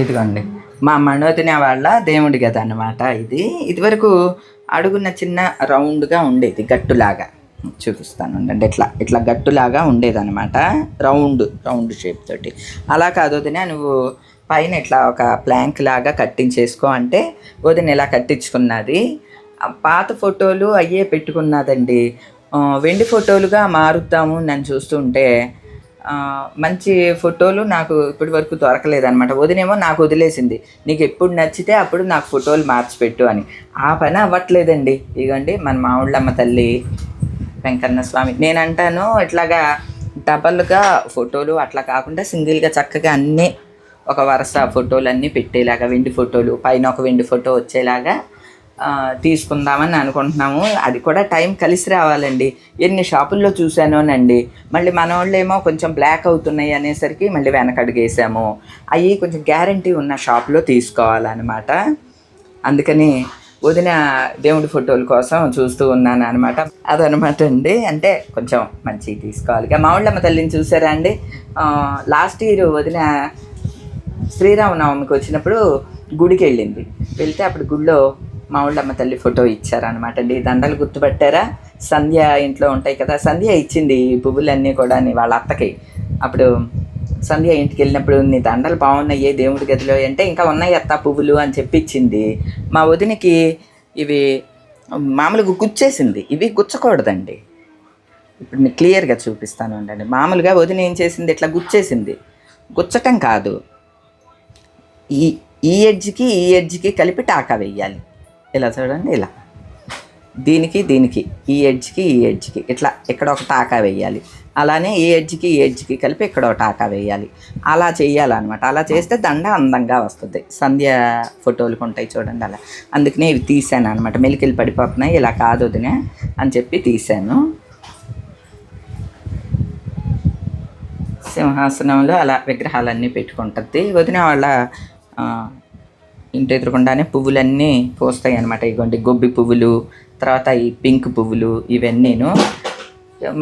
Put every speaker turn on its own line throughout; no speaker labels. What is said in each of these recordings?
ఇదిగోండి. మా మనోదిన వాళ్ళ దేవుడి గది అన్నమాట ఇది. ఇదివరకు అడుగున చిన్న రౌండ్గా ఉండేది గట్టులాగా. చూపిస్తాను ఉండండి. ఇట్లా ఇట్లా గట్టులాగా ఉండేదన్నమాట. రౌండ్ రౌండ్ షేప్ తోటి. అలా కాదు వదిన నువ్వు పైన ఇట్లా ఒక ప్లాంక్ లాగా కట్టించేసుకో అంటే వదిన ఇలా కట్టించుకున్నది. పాత ఫోటోలు అయ్యే పెట్టుకున్నదండి. వెండి ఫోటోలుగా మారుద్దాము నన్ను చూస్తుంటే మంచి ఫోటోలు నాకు ఇప్పటి వరకు దొరకలేదన్నమాట. వదినేమో నాకు వదిలేసింది. నీకు ఎప్పుడు నచ్చితే అప్పుడు నాకు ఫోటోలు మార్చిపెట్టు అని. ఆ పని అవ్వట్లేదండి. ఇగండి మన మామిళ్ళమ్మ తల్లి వెంకన్న స్వామి. నేను అంటాను ఇట్లాగా డబల్గా ఫోటోలు అట్లా కాకుండా సింగిల్గా చక్కగా అన్నీ ఒక వరుస ఫోటోలు అన్నీ పెట్టేలాగా వెండి ఫోటోలు పైన ఒక వెండి ఫోటో వచ్చేలాగా తీసుకుందామని అనుకుంటున్నాము. అది కూడా టైం కలిసి రావాలండి. ఎన్ని షాపుల్లో చూశానోనండి. మళ్ళీ మన వాళ్ళేమో కొంచెం బ్లాక్ అవుతున్నాయి అనేసరికి మళ్ళీ వెనకడిగేసాము అవి కొంచెం గ్యారంటీ ఉన్న షాప్లో తీసుకోవాలన్నమాట. అందుకని వదిన దేవుడి ఫోటోల కోసం చూస్తూ ఉన్నాను అనమాట అదనమాట అండి. అంటే కొంచెం మంచివి తీసుకోవాలి. ఇక మావుళ్ళమ్మ తల్లిని చూసారా అండి? లాస్ట్ ఇయర్ వదిన శ్రీరామనవమికి వచ్చినప్పుడు గుడికి వెళ్ళింది. వెళ్తే అప్పుడు గుడిలో మావుళ్ళమ్మ తల్లి ఫోటో ఇచ్చారనమాట అండి దండలు గుర్తుపట్టారా? సంధ్య ఇంట్లో ఉంటాయి కదా సంధ్య ఇచ్చింది ఈ పువ్వులన్నీ కూడా వాళ్ళ అత్తకి. అప్పుడు సంధ్య ఇంటికి వెళ్ళినప్పుడు నీ దండలు బాగున్నాయి దేవుడి గదిలో అంటే ఇంకా ఉన్నాయి అత్త పువ్వులు అని చెప్పించింది. మా వదినికి ఇవి మామూలుగా గుచ్చేసింది. ఇవి గుచ్చకూడదండి. ఇప్పుడు మీకు క్లియర్గా చూపిస్తాను అండి మామూలుగా వదిన ఏం చేసింది? ఇట్లా గుచ్చేసింది. గుచ్చటం కాదు. ఈ ఈ ఎడ్జ్కి ఈ ఎడ్జ్కి కలిపి టాకా వేయాలి. ఇలా చూడండి ఇలా. దీనికి దీనికి ఈ ఎడ్జ్కి ఈ ఎడ్జ్కి ఇట్లా ఇక్కడ ఒక టాకా వేయాలి. అలానే ఈ ఎడ్జ్కి ఈ ఎడ్జ్కి కలిపి ఇక్కడ ఒక టాకా వేయాలి. అలా చేయాలన్నమాట. అలా చేస్తే దండ అందంగా వస్తుంది. సంధ్య ఫోటోలు ఉంటాయి చూడండి అలా. అందుకనే ఇవి తీసాను అనమాట మెలికలు పడిపోతున్నాయి ఇలా కాదు వదినే అని చెప్పి తీసాను. సింహాసనంలో అలా విగ్రహాలన్నీ పెట్టుకుంటుంది. వదిన వాళ్ళ ఇంటి ఎదురుకుండానే పువ్వులన్నీ పోస్తాయి అనమాట ఇగోండి గొబ్బి పువ్వులు తర్వాత ఈ పింక్ పువ్వులు ఇవన్నీను.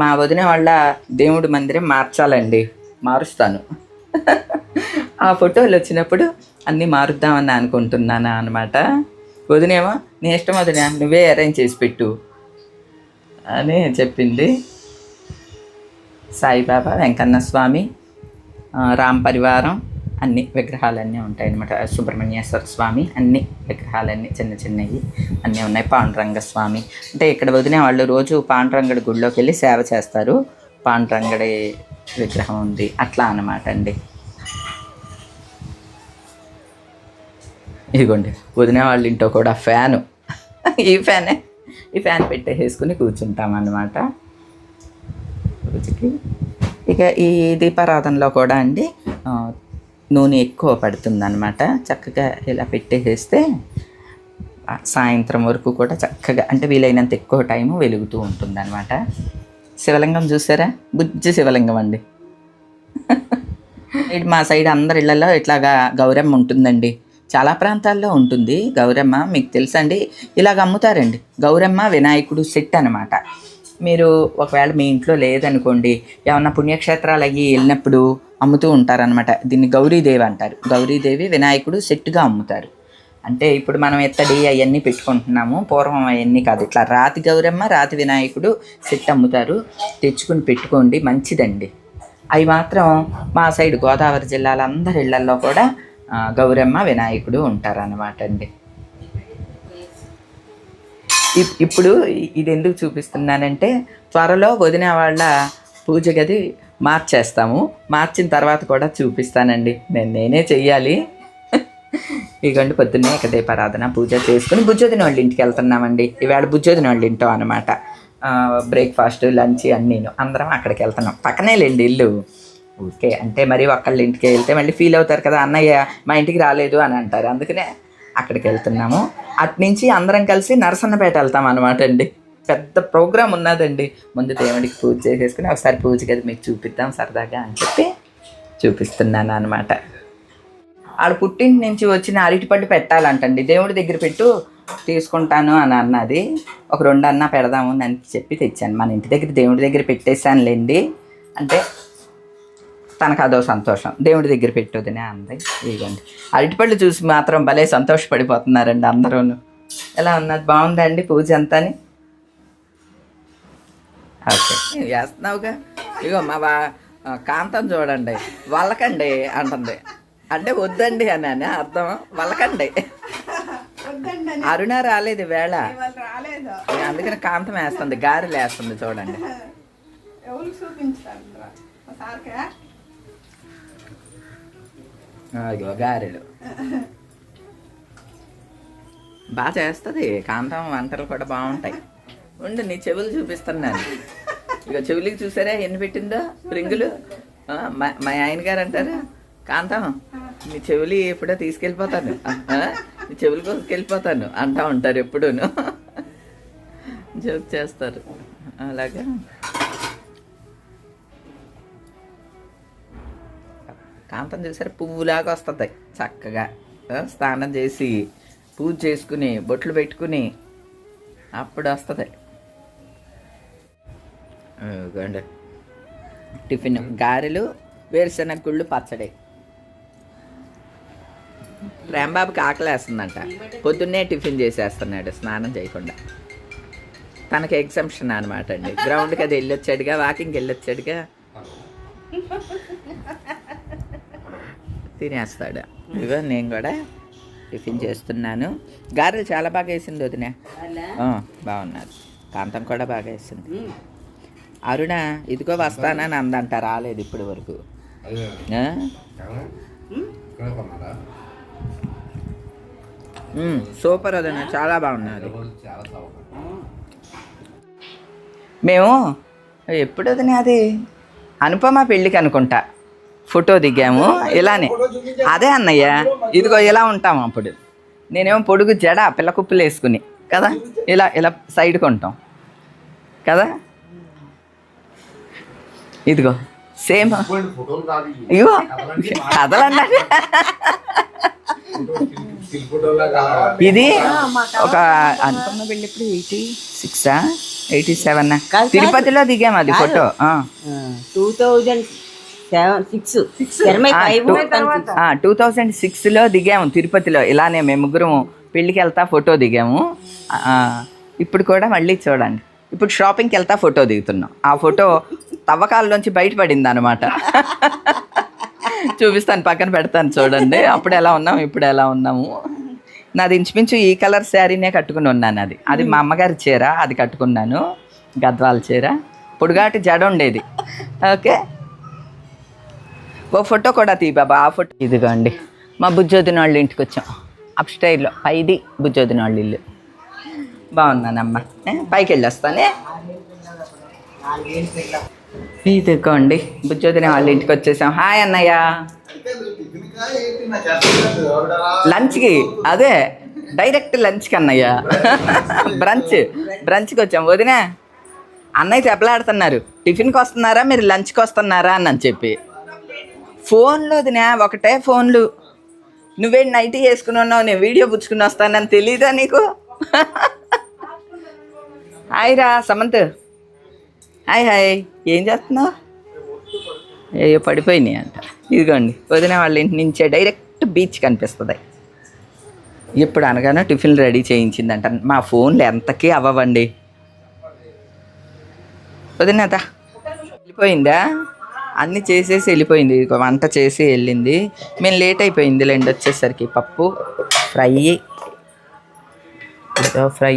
మా వదిన వాళ్ళ దేవుడి మందిరం మార్చాలండి మారుస్తాను. ఆ ఫోటోలు వచ్చినప్పుడు అన్నీ మారుద్దామని అనుకుంటున్నాను అనమాట వదినేమో నీ ఇష్టం వదిన నువ్వే అరేంజ్ చేసి పెట్టు అని చెప్పింది. సాయిబాబా వెంకన్న స్వామి రామ్ పరివారం అన్ని విగ్రహాలన్నీ ఉంటాయి అనమాట సుబ్రహ్మణ్యేశ్వర స్వామి అన్ని విగ్రహాలన్నీ చిన్న చిన్నవి అన్నీ ఉన్నాయి. పాండురంగ స్వామి అంటే ఇక్కడ వదిన వాళ్ళు రోజు పాండురంగడి గుడిలోకి వెళ్ళి సేవ చేస్తారు. పాండురంగడి విగ్రహం ఉంది. అట్లా అనమాట అండి. ఇదిగోండి వదిన వాళ్ళ ఇంట్లో కూడా ఫ్యాను. ఈ ఫ్యానే ఈ ఫ్యాన్ పెట్టేసుకుని కూర్చుంటాం అన్నమాట రోజుకి. ఇక ఈ దీపారాధనలో కూడా అండి నూనె ఎక్కువ పడుతుందన్నమాట. చక్కగా ఇలా పెట్టేసేస్తే సాయంత్రం వరకు కూడా చక్కగా అంటే వీలైనంత ఎక్కువ టైము వెలుగుతూ ఉంటుంది అనమాట శివలింగం చూసారా? బుజ్జి శివలింగం అండి. మా సైడ్ అందరి ఇళ్ళలో ఇట్లాగా గౌరమ్మ ఉంటుందండి. చాలా ప్రాంతాల్లో ఉంటుంది గౌరమ్మ మీకు తెలుసండి ఇలాగ అమ్ముతారండి. గౌరమ్మ వినాయకుడు సెట్ అనమాట మీరు ఒకవేళ మీ ఇంట్లో లేదనుకోండి ఏమన్నా పుణ్యక్షేత్రాలు అవి వెళ్ళినప్పుడు అమ్ముతూ ఉంటారనమాట దీన్ని గౌరీదేవి అంటారు. గౌరీదేవి వినాయకుడు సెట్గా అమ్ముతారు. అంటే ఇప్పుడు మనం ఎత్తడి అవన్నీ పెట్టుకుంటున్నాము పూర్వం అవన్నీ కాదు. ఇట్లా రాతి గౌరమ్మ రాతి వినాయకుడు సెట్ అమ్ముతారు. తెచ్చుకుని పెట్టుకోండి మంచిదండి. అవి మాత్రం మా సైడ్ గోదావరి జిల్లాలందరి ఇళ్ళల్లో కూడా గౌరమ్మ వినాయకుడు ఉంటారన్నమాట అండి. ఇప్పుడు ఇది ఎందుకు చూపిస్తున్నానంటే త్వరలో వదిన వాళ్ళ పూజ గది మార్చేస్తాము. మార్చిన తర్వాత కూడా చూపిస్తానండి. నేను నేనే చెయ్యాలి. ఇగండి పొద్దున్నే ఏకదీపారాధన పూజ చేసుకుని బుజ్జోదిన వాళ్ళ ఇంటికి వెళ్తున్నామండి. ఇవాళ బుజ్జోదిన వాళ్ళ ఇంటో అనమాట. బ్రేక్ఫాస్ట్ లంచ్ అన్నీను. అందరం అక్కడికి వెళ్తున్నాం. పక్కనే లేండి ఇల్లు. ఓకే అంటే మరి ఒక్కళ్ళ ఇంటికి వెళ్తే మళ్ళీ ఫీల్ అవుతారు కదా అన్నయ్య మా ఇంటికి రాలేదు అని అంటారు. అందుకనే అక్కడికి వెళ్తున్నాము. అటు నుంచి అందరం కలిసి నరసన్నపేట వెళ్తాం అనమాట అండి. పెద్ద ప్రోగ్రామ్ ఉన్నదండి. ముందు దేవుడికి పూజ చేసేసుకుని ఒకసారి పూజ గది మీకు చూపిద్దాం సరదాగా అని చెప్పి చూపిస్తున్నాను అనమాట ఆడ పుట్టింటి నుంచి వచ్చిన అరటిపండు పెట్టాలంటండి. దేవుడి దగ్గర పెట్టు తీసుకుంటాను అని అన్నది. ఒక రెండు అన్న పెడదాము అని చెప్పి తెచ్చాను. మన ఇంటి దగ్గర దేవుడి దగ్గర పెట్టేశానులేండి. అంటే తనకు అదో సంతోషం. దేవుడి దగ్గర పెట్టొదినే అంది. ఇదిగోండి. అరటిపళ్ళు చూసి మాత్రం భలే సంతోషపడిపోతున్నారండి అందరూను. ఎలా ఉన్నది బాగుందండి పూజ అంతాని? ఓకే. వేస్తున్నావుగా ఇగో మా కాంతం చూడండి. వాళ్ళకండి అంటుంది. అంటే వద్దండి అని అని అర్థం. వాళ్ళకండి
వద్దండి
అరుణ రాలేదు వేళ అందుకని కాంతం వేస్తుంది గారెలు వేస్తుంది చూడండి. ఇగో గారెలు బాగా చేస్తుంది కాంతం వంటలు కూడా బాగుంటాయి. ఉండు నీ చెవులు చూపిస్తున్నాను ఇక చెవులకి చూసారా ఎన్ని పెట్టిందో? రింగులు? ఆ, మా మా ఆయన గారు అంటారు కాంతం నీ చెవులు ఎప్పుడో తీసుకెళ్ళిపోతాను. మీ నీ చెవులు కోసుకెళ్ళిపోతాను. అంటా ఉంటారు ఎప్పుడూను. జోక్ చేస్తారు. అలాగా? కాంతం చూసారా పువ్వులాగా వస్తుంది. చక్కగా స్నానం చేసి పూజ చేసుకుని బొట్లు పెట్టుకుని అప్పుడు వస్తుంది. టిఫిన్ గారెలు వేరుశనగ గుళ్ళు పచ్చడి. ప్రేమబాబుకి ఆకలేస్తుందంట. పొద్దున్నే టిఫిన్ చేసేస్తున్నాడు స్నానం చేయకుండా. తనకి ఎగ్జంప్షన్ అనమాట అండి. గ్రౌండ్కి అది వెళ్ళొచ్చాడుగా వాకింగ్కి వెళ్ళొచ్చాడుగా. తినేస్తాడు. ఇగో నేను కూడా టిఫిన్ చేస్తున్నాను. గారెలు చాలా బాగా వేసింది వదిన. ఆ, బాగున్నారు. కాంతం కూడా బాగా వేసింది. అరుణ ఇదిగో వస్తానని అందంట రాలేదు ఇప్పటి వరకు. సూపర్ వదిన చాలా బాగున్నది. మేము ఎప్పుడు వదిన అది? అనుపమ పెళ్ళికి అనుకుంటా. ఫోటో దిగాము. ఇలానే. అదే అన్నయ్య ఇదిగో ఇలా ఉంటాం అప్పుడు. నేనేమో పొడుగు జడ పిల్ల కుప్పలు వేసుకుని కదా? ఇలా ఇలా సైడ్కి ఉంటాం. కదా? ఇదిగో సేమ్. ఇగో కదలన్నా ఇది ఒక పెళ్ళి ఎప్పుడు ఎయిటీ సిక్సా ఎయిటీ సెవెన్ తిరుపతిలో దిగాము అది photo.
Two thousand
two thousand సిక్స్లో దిగాము తిరుపతిలో. ఇలానే మేము ముగ్గురం పెళ్ళికి వెళ్తా ఫోటో దిగాము. ఇప్పుడు కూడా మళ్ళీ చూడండి. ఇప్పుడు షాపింగ్కి వెళ్తా ఫోటో దిగుతున్నాం. ఆ ఫోటో తవ్వకాల్లోంచి బయటపడింది అనమాట చూపిస్తాను పక్కన పెడతాను చూడండి. అప్పుడు ఎలా ఉన్నాము ఇప్పుడు ఎలా ఉన్నాము. నాది ఇంచుమించు ఈ కలర్ శారీనే కట్టుకుని ఉన్నాను అది. అది మా అమ్మగారి చీర అది కట్టుకున్నాను. గద్వాల చీర. పొడుగాటి జడ ఉండేది. ఓకే? ఓ ఫోటో కూడా తీ బాబా ఆ ఫోటో ఇదిగోండి. మా బుజ్జోదిన వాళ్ళ ఇంటికి వచ్చాం అప్ స్టైర్లో పైది బుజ్జోదిన వాళ్ళ ఇల్లు. బాగున్నానమ్మా. ఏ, పైకి వెళ్ళొస్తానే ఇదిగోండి బుజ్జోదిన వాళ్ళ ఇంటికి వచ్చేసాం హాయ్ అన్నయ్య. లంచ్కి అదే డైరెక్ట్ లంచ్కి అన్నయ్య. బ్రంచ్ బ్రంచ్కి వచ్చాం వదినా అన్నయ్య చెప్పలాడుతున్నారు. టిఫిన్కి వస్తున్నారా మీరు లంచ్కి వస్తున్నారా అని అని చెప్పి. ఫోన్లు వదినా ఒకటే ఫోన్లు. నువ్వే నైట్ వేసుకుని ఉన్నావు నేను వీడియో పుచ్చుకుని వస్తానని తెలీదా నీకు? హాయ్ రా సమంత్. హాయ్ హాయ్ ఏం చేస్తున్నావు? అయ్యో పడిపోయినాయి అంట. ఇదిగోండి వదిన వాళ్ళ ఇంటి నుంచే డైరెక్ట్ బీచ్ కనిపిస్తుంది. ఇప్పుడు అనగానే టిఫిన్ రెడీ చేయించిందంట. మా ఫోన్లు ఎంతకీ అవ్వండి వదినత వెళ్ళిపోయిందా? అన్నీ చేసేసి వెళ్ళిపోయింది. ఇదిగో వంట చేసి వెళ్ళింది. మేము లేట్ అయిపోయింది లేండి వచ్చేసరికి పప్పు ఫ్రై. ఫ్రై.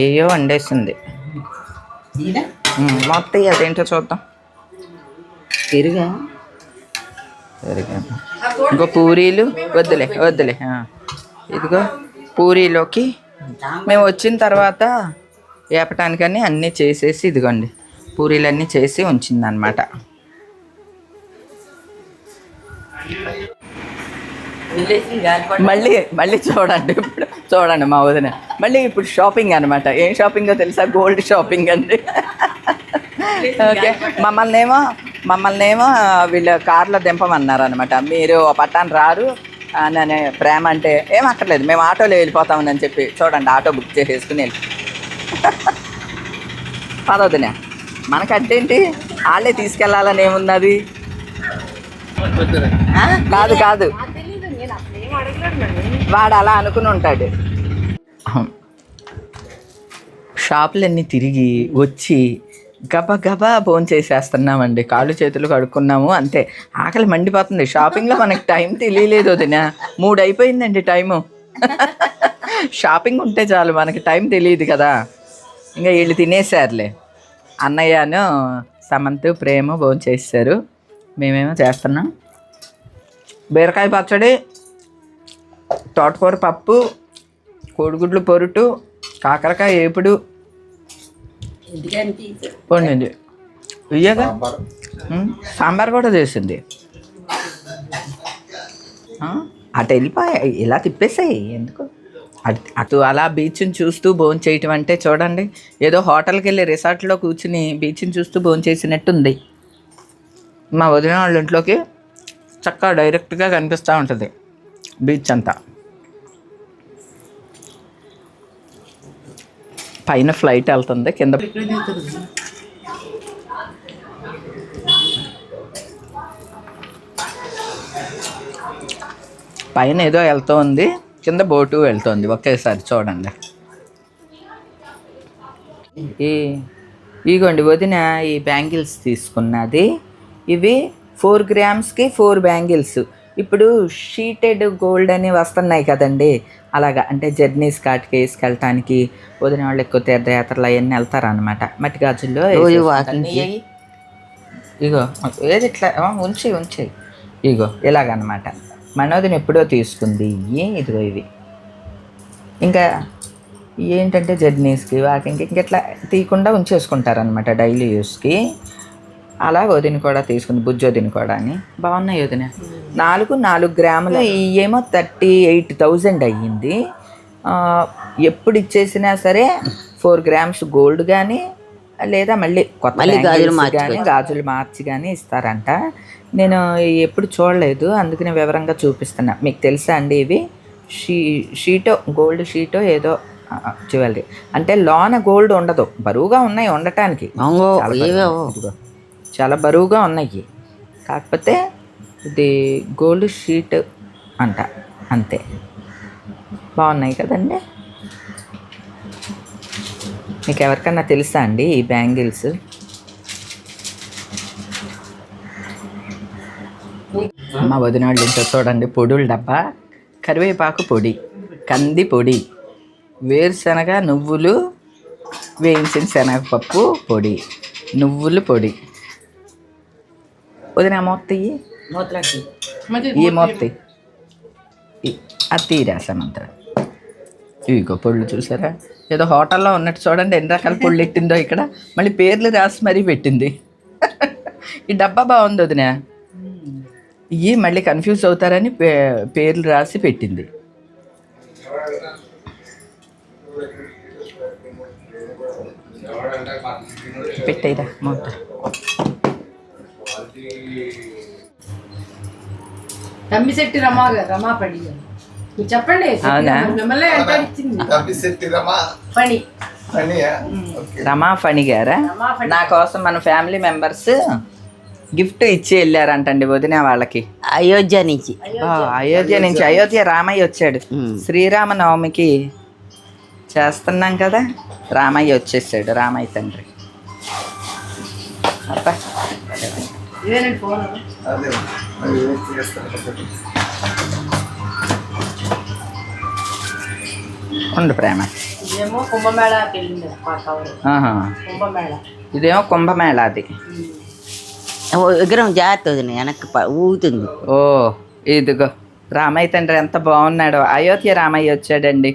ఏయో వండేసింది. మొత్తం అదేంటో చూద్దాం.
తిరుగా
ఇంకో పూరీలు వద్దులే వద్దులే. ఇదిగో పూరీలోకి మేము వచ్చిన తర్వాత వేపటానికని అన్నీ చేసేసి ఇదిగోండి. పూరీలన్నీ చేసి ఉంచిందనమాట మళ్ళీ మళ్ళీ చూడండి ఇప్పుడు. చూడండి మా వదిన. మళ్ళీ ఇప్పుడు షాపింగ్ అనమాట ఏం షాపింగో తెలుసా? గోల్డ్ షాపింగ్ అండి. ఓకే. మమ్మల్ని ఏమో మమ్మల్ని ఏమో వీళ్ళు కార్లో దింపమన్నారు అనమాట మీరు పట్టాను రారు అని ప్రేమ అంటే ఏం అక్కర్లేదు. మేము ఆటోలో వెళ్ళిపోతామని చెప్పి చూడండి ఆటో బుక్ చేసేసుకుని వెళ్ళి. పదవదినే మనకు అడ్డేంటి వాళ్ళే తీసుకెళ్ళాలని ఏమున్నది? కాదు కాదు. వాడు అలా అనుకుని ఉంటాడు. షాపులన్నీ తిరిగి వచ్చి గబా గబా భోన్ చేసేస్తున్నామండి. కాళ్ళు చేతులు కడుక్కున్నాము అంతే. ఆకలి మండిపోతుంది. షాపింగ్లో మనకి టైం తెలియలేదు వదిన. మూడు అయిపోయిందండి టైము. షాపింగ్ ఉంటే చాలు మనకి టైం తెలియదు కదా. ఇంకా వీళ్ళు తినేసారులే. అన్నయ్యను సమంత్ ప్రేమ భోజనం చేస్తారు మేమేమో చేస్తున్నాం. బీరకాయ పచ్చడి తోటకూర పప్పు కోడిగుడ్లు పొరుటు కాకరకాయ ఏపుడు. పండింది ఇయ్యగా? సాంబార్ కూడా చేసింది. ఆ, అటు వెళ్ళిపోయి? ఇలా తిప్పేసాయి ఎందుకు? అటు అటు అలా బీచ్ని చూస్తూ భోజనం చేయటం అంటే చూడండి ఏదో హోటల్కి వెళ్ళి రిసార్ట్లో కూర్చుని బీచ్ని చూస్తూ భోజనం చేసినట్టుంది. మా వదిన వాళ్ళ ఇంట్లోకి చక్కగా డైరెక్ట్గా కనిపిస్తూ ఉంటుంది బీచ్ అంతా. పైన ఫ్లైట్ వెళ్తుంది కింద పైన ఏదో వెళ్తూ ఉంది. కింద బోటు వెళ్తోంది. ఒకేసారి చూడండి. ఈ ఇగోండి వదిన ఈ బ్యాంగిల్స్ తీసుకున్నది. ఇవి ఫోర్ గ్రామ్స్కి ఫోర్ బ్యాంగిల్స్. ఇప్పుడు షీటెడ్ గోల్డ్ అని వస్తున్నాయి కదండి. అలాగా అంటే జర్నీస్ కాటికి వేసుకెళ్ళటానికి వదిన వాళ్ళు ఎక్కువ తీర్థయాత్రలు అవన్నీ వెళ్తారనమాట మట్టి గాజుల్లో. ఇగో ఏది ఇట్లా? ఉంచి ఉంచి ఇగో ఇలాగనమాట మనోదిని ఎప్పుడో తీసుకుంది. ఇవి ఇదిగో ఇవి ఇంకా ఏంటంటే జర్నీస్కి వాకింగ్కి ఇంక ఇట్లా తీయకుండా ఉంచేసుకుంటారనమాట డైలీ యూస్కి. అలా వదిన కూడా తీసుకుంది బుజ్జి వదిన కూడా అని. బాగున్నాయి వదిన. నాలుగు నాలుగు గ్రాములు ఏమో థర్టీ ఎయిట్ థౌజండ్ అయ్యింది. ఎప్పుడు ఇచ్చేసినా సరే ఫోర్ గ్రామ్స్ గోల్డ్ కానీ లేదా మళ్ళీ కొత్త
మళ్ళీ గాజులు
కానీ గాజులు మార్చి కానీ ఇస్తారంట. నేను ఎప్పుడు చూడలేదు అందుకనే వివరంగా చూపిస్తున్నా. మీకు తెలుసా అండి ఇవి? షీ షీటో గోల్డ్ షీటో ఏదో జ్యువెలరీ. అంటే లోన గోల్డ్ ఉండదు. బరువుగా ఉన్నాయి ఉండటానికి. చాలా బరువుగా ఉన్నాయి. కాకపోతే ఇది గోల్డ్ షీట్ అంట. అంతే. బాగున్నాయి కదండి? మీకు ఎవరికన్నా తెలుసా అండి ఈ బ్యాంగిల్స్? మా వదిన వాళ్ళు ఇంట్లో చూడండి పొడుల డబ్బా. కరివేపాకు పొడి కంది పొడి వేరుశనగ నువ్వులు వేయించిన శనగపప్పు పొడి నువ్వులు పొడి. వదిన మొత్తయి
మూతలకి
ఈ మొత్త అది తీరేసామంత ఇవిగో పొళ్ళు చూసారా? ఏదో హోటల్లో ఉన్నట్టు చూడండి ఎన్ని రకాల పొళ్ళు ఎట్టిందో ఇక్కడ. మళ్ళీ పేర్లు రాసి మరీ పెట్టింది. ఈ డబ్బా బాగుంది వదిన. ఇవి మళ్ళీ కన్ఫ్యూజ్ అవుతారని పే పేర్లు రాసి పెట్టింది. మూత.
తమ్మిశెట్టి రమా మీరు చెప్పండి? మిమ్మల్ని ఇచ్చింది. పని
రమా ఫణి గారా. నా కోసం మన ఫ్యామిలీ మెంబర్స్ గిఫ్ట్ ఇచ్చి వెళ్ళారంటండి వదిన వాళ్ళకి.
అయోధ్య నుంచి.
అయోధ్య. నుంచి. అయోధ్య. రామయ్య వచ్చాడు. శ్రీరామ నవమికి చేస్తున్నాం కదా? రామయ్య వచ్చేసాడు రామయ్య తండ్రి. అబ్బా. ఉండు ప్రేమ.
ఇదేమో కుంభమేళాకి వెళ్ళింది. కుంభమేళ.
ఇదేమో కుంభమేళ అది.
ఓ విగ్రహం జాగ్రత్త వెనక్కి ఊగుతుంది.
ఓ ఇదిగో రామయ్య తండ్రి ఎంత బాగున్నాడో. అయోధ్య రామయ్య వచ్చాడండి.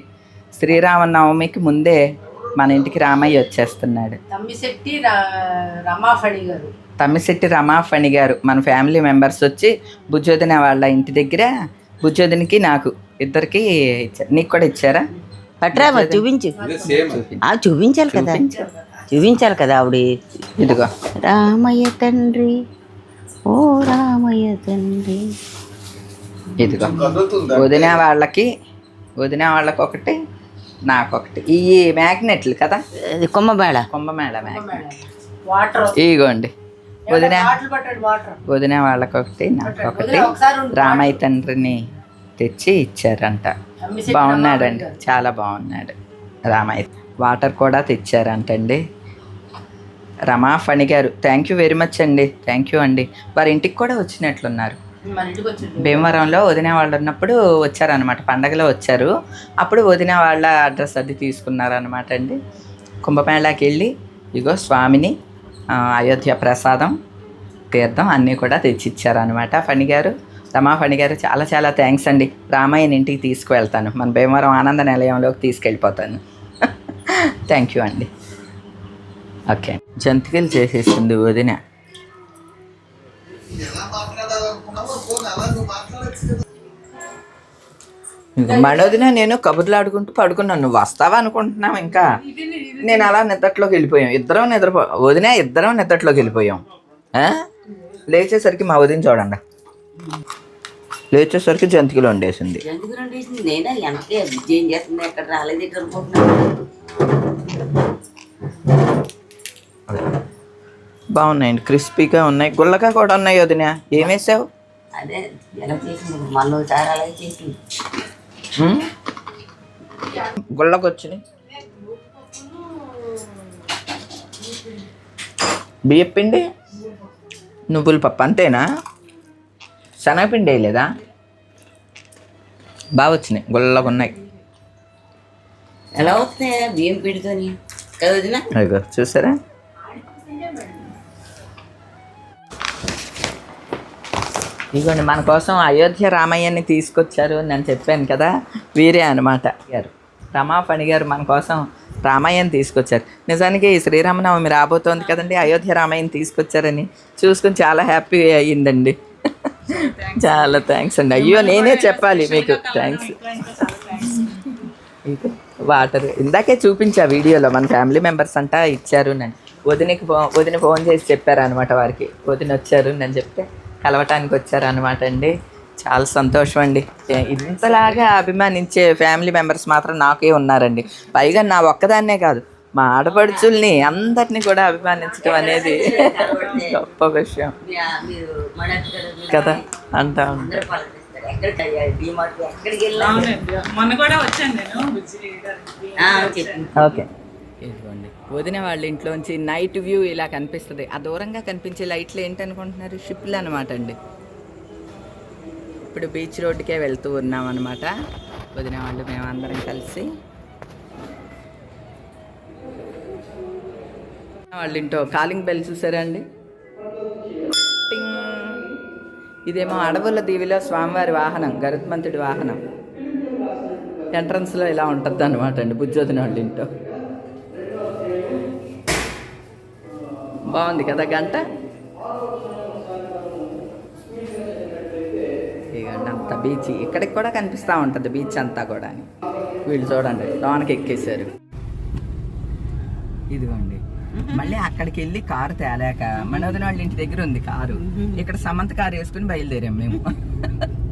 శ్రీరామనవమికి ముందే మన ఇంటికి రామయ్య వచ్చేస్తున్నాడు.
తమ్మిశెట్టి రమాఫణి గారు.
తమ్మిశెట్టి రమాఫణి గారు మన ఫ్యామిలీ మెంబర్స్ వచ్చి భుజోదిన వాళ్ళ ఇంటి దగ్గర భుజోదినికి నాకు ఇద్దరికి ఇచ్చారు నీకు కూడా ఇచ్చారా?
మరి చూపించు. ఆ చూపించాలి కదా. చూపించాలి. కదా ఆవిడ.
ఇదిగో.
రామయ్య తండ్రి. ఓ రామయ్య తండ్రి.
ఇదిగో. వదిన వాళ్ళకి వదిన వాళ్ళకి ఒకటి నాకొకటి ఈ మ్యాగ్నెట్లు కదా?
కొమ్మబేళ
కుంభమేళ మ్యాగ్నెట్
వాటర్
ఇగోండి వదిన. వదిన వాళ్ళకొకటి నాకొకటి
వదిన ఒకసారి ఉండు.
రామయ్య తండ్రిని తెచ్చి ఇచ్చారంట. బాగున్నాడండి. చాలా బాగున్నాడు. రామయ్య వాటర్ కూడా తెచ్చారంటండి. రమా ఫణి గారు థ్యాంక్ యూ వెరీ మచ్ అండి. థ్యాంక్ యూ అండి. వారి ఇంటికి కూడా వచ్చినట్లున్నారు. భీమవరంలో వదిన వాళ్ళు ఉన్నప్పుడు వచ్చారనమాట పండగలో వచ్చారు. అప్పుడు వదిన వాళ్ళ అడ్రస్ అది తీసుకున్నారనమాట అండి. కుంభమేళాకి వెళ్ళి ఇగో స్వామిని అయోధ్య ప్రసాదం తీర్థం అన్నీ కూడా తెచ్చిచ్చారనమాట ఫణి గారు. రమాఫణి గారు చాలా చాలా థ్యాంక్స్ అండి. రామయ్యని ఇంటికి తీసుకువెళ్తాను. మన భీమవరం ఆనంద నిలయంలోకి తీసుకెళ్ళిపోతాను. థ్యాంక్ యూ అండి. ఓకే. జంతికలు చేసేసింది వదిన. మడోదిన నేను కబుర్లు ఆడుకుంటూ పడుకున్నాను. నువ్వు వస్తావా అనుకుంటున్నావు ఇంకా? నేను అలా నిద్రలోకి వెళ్ళిపోయాం. ఇద్దరం నిద్రపో వదిన ఇద్దరం నిద్రలోకి వెళ్ళిపోయాం. లేచేసరికి మా వదిన చూడండి. లేచేసరికి జంతికలు వండేసింది.
ఎందుకు రెండు వేసింది నేనే వెనకే విజయం చేస్తుంది ఎక్కడ రాలేదు ఇక్కడ అనుకుంటున్నాను?
బాగున్నాయండి. క్రిస్పీగా ఉన్నాయి. గుల్లగా కూడా ఉన్నాయి వదిన. ఏం వేసావు?
అదే ఎలా చేసింది అలాగే చేసింది
వచ్చినాయి. బియ్యపిండి? నువ్వుల పప్పు. అంతేనా? శనగపిండి వేయలేదా? బాగా వచ్చినాయి గుల్లగా ఉన్నాయి.
ఎలా వస్తున్నాయి? బియ్యం పిండితోని? కదా
చూసారా? ఇదిగోండి మన కోసం అయోధ్య రామయ్యని తీసుకొచ్చారు అని నేను చెప్పాను కదా వీరే అనమాట గారు. రమా ఫణి గారు మన కోసం రామయ్యని తీసుకొచ్చారు. నిజానికి ఈ శ్రీరామనవమి రాబోతోంది కదండి అయోధ్య రామయ్యని తీసుకొచ్చారని చూసుకొని చాలా హ్యాపీ అయ్యిందండి. చాలా థ్యాంక్స్ అండి. అయ్యో నేనే చెప్పాలి మీకు. Thanks water. ఇందాకే చూపించా వీడియోలో మన ఫ్యామిలీ మెంబర్స్ అంటా ఇచ్చారు నన్ను. వదినకి ఫో వదిన ఫోన్ చేసి చెప్పారు అనమాట వారికి. వదిన వచ్చారు నేను చెప్తే కలవటానికి వచ్చారు అనమాట అండి. చాలా సంతోషం అండి. ఇంతలాగా అభిమానించే ఫ్యామిలీ మెంబర్స్ మాత్రం నాకే ఉన్నారండి. పైగా నా ఒక్కదాన్నే కాదు మా ఆడపడుచుల్ని అందరినీ కూడా అభిమానించడం అనేది గొప్ప విషయం. కదా? అంటా
చెప్పింది
ఓకే. వదిన వాళ్ళ ఇంట్లోంచి నైట్ వ్యూ ఇలా కనిపిస్తుంది. ఆ దూరంగా కనిపించే లైట్లు ఏంటనుకుంటున్నారు? షిప్లు అనమాట అండి. ఇప్పుడు బీచ్ రోడ్డుకే వెళ్తూ ఉన్నాం అనమాట వదిన వాళ్ళు మేమందరం కలిసి వాళ్ళ ఇంటో కాలింగ్ బెల్ చూసారా అండి? టింగ్. ఇదేమో అడవుల దీవిలో స్వామివారి వాహనం గరుత్మంతుడి వాహనం. ఎంట్రన్స్లో ఇలా ఉంటుంది అనమాట అండి బుజ్జోదిన వాళ్ళ ఇంటో బాగుంది కదా గంట? ఇదిగోండి అంత బీచ్ ఇక్కడికి కూడా కనిపిస్తూ ఉంటుంది బీచ్ అంతా కూడా వీళ్ళు చూడండి లోనకి ఎక్కేశారు ఇదిగోండి. మళ్ళీ అక్కడికి వెళ్ళి కారు తేలేక మనోదిన వాళ్ళ ఇంటి దగ్గర ఉంది కారు. ఇక్కడ సమంత కారు వేసుకుని బయలుదేరాం మేము.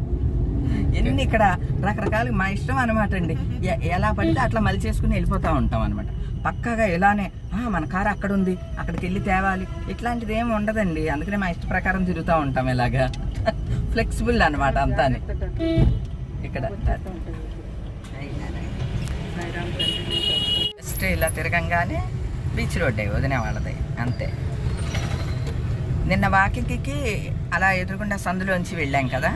ఎన్ని ఇక్కడ రకరకాల మా ఇష్టం అనమాట అండి. ఎలా పడితే అట్లా మళ్ళీ చేసుకుని వెళ్ళిపోతూ ఉంటాం అనమాట పక్కాగా ఇలానే "ఆ, మన కారు అక్కడ ఉంది అక్కడికి వెళ్ళి తేవాలి. ఇట్లాంటిది ఏమి ఉండదండి. అందుకనే మా ఇష్ట ప్రకారం తిరుగుతూ ఉంటాం ఇలాగా. ఫ్లెక్సిబుల్ అనమాట అంతా ఇక్కడ. జస్ట్ ఇలా తిరగంగానే బీచ్ రోడ్డే వదిన వాళ్ళది అంతే. నిన్న వాకింగ్కి అలా ఎదురుకుండా సందులోంచి వెళ్ళాం కదా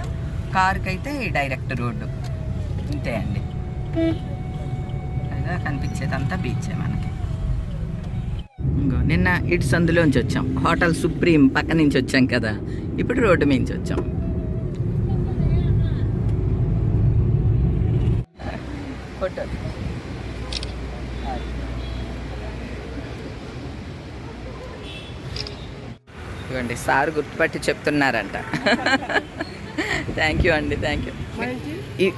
కారుకి అయితే డైరెక్ట్ రోడ్డు. అంతే అండి. అలా కనిపించేదంతా బీచే మనకి. ఇంకో నిన్న ఇటు సందులోంచి వచ్చాం. హోటల్ సుప్రీం పక్క నుంచి వచ్చాం కదా ఇప్పుడు రోడ్డు నుంచి వచ్చాం. ఫోటో ఇవ్వండి సార్ గుర్తుపట్టి చెప్తున్నారంట. థ్యాంక్ యూ అండి థ్యాంక్ యూ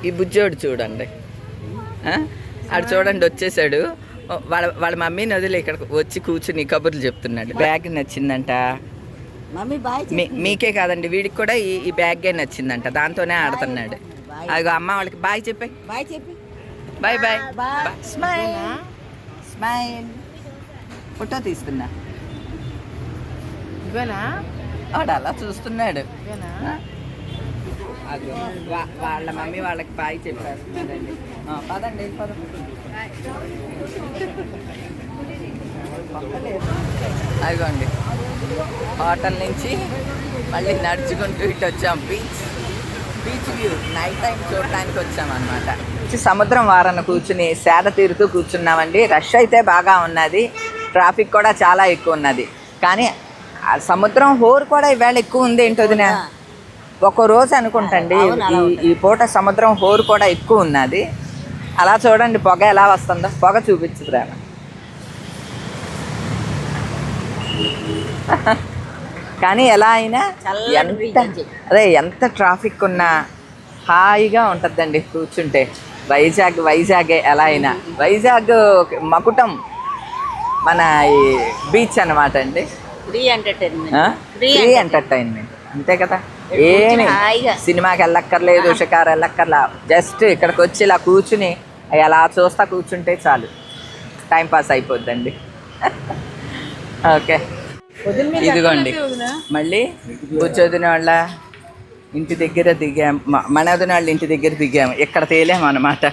ఈ బుజ్జోడు చూడండి? ఆడు చూడండి వచ్చేసాడు. వాళ్ళ వాళ్ళ మమ్మీని వదిలి ఇక్కడికి వచ్చి కూర్చుని కబుర్లు చెప్తున్నాడు. బ్యాగ్ నచ్చిందంట.
మమ్మీ బాయ్
మీ మీకే కాదండి వీడికి కూడా ఈ ఈ బ్యాగే నచ్చిందంట. దాంతోనే ఆడుతున్నాడు. అదిగో అమ్మ వాళ్ళకి బాయ్ చెప్పాయి
బాయ్ చెప్పి.
Bye bye smile smile photo తీస్తున్నా. వాడు అలా చూస్తున్నాడు. వాళ్ళ మమ్మీ వాళ్ళకి బాయ్ ఆ, పదండి పదం. అదిగోండి. హోటల్ నుంచి మళ్ళీ నడుచుకుంటూ ఇటు వచ్చాం. Beach beach view. Night time చూడటానికి వచ్చాం అనమాట సముద్రం వారన కూర్చుని సేద తీరుతూ కూర్చున్నామండి. రష్ అయితే బాగా ఉన్నది. ట్రాఫిక్ కూడా చాలా ఎక్కువ ఉన్నది. కానీ సముద్రం హోరు కూడా ఈవేళ ఎక్కువ ఉంది ఏంటో? ఒక రోజు అనుకుంటండి ఈ పూట సముద్రం హోరు కూడా ఎక్కువ ఉన్నది అలా చూడండి పొగ ఎలా వస్తుందో. పొగ చూపించుకురా కానీ ఎలా అయినా ఎంత అదే ఎంత ట్రాఫిక్ ఉన్నా హాయిగా ఉంటుందండి కూర్చుంటే. వైజాగ్ వైజాగే ఎలా అయినా. వైజాగ్ మకుటం మన ఈ బీచ్ అనమాట అండి. ఫ్రీ ఎంటర్టైన్మెంట్ అంతే కదా? ఏమి? సినిమాకి వెళ్ళక్కర్లేదు షికారు వెళ్ళక్కర్లా. జస్ట్ ఇక్కడికి వచ్చి ఇలా కూర్చుని అలా చూస్తా కూర్చుంటే చాలు. Time pass అయిపోద్దండి. ఓకే. ఇదిగోండి. మళ్ళీ కూర్చోదిన వాళ్ళ ఇంటి దగ్గర దిగాం. మ- మన వదిన వాళ్ళ ఇంటి దగ్గర దిగాము ఇక్కడ తేలేము అనమాట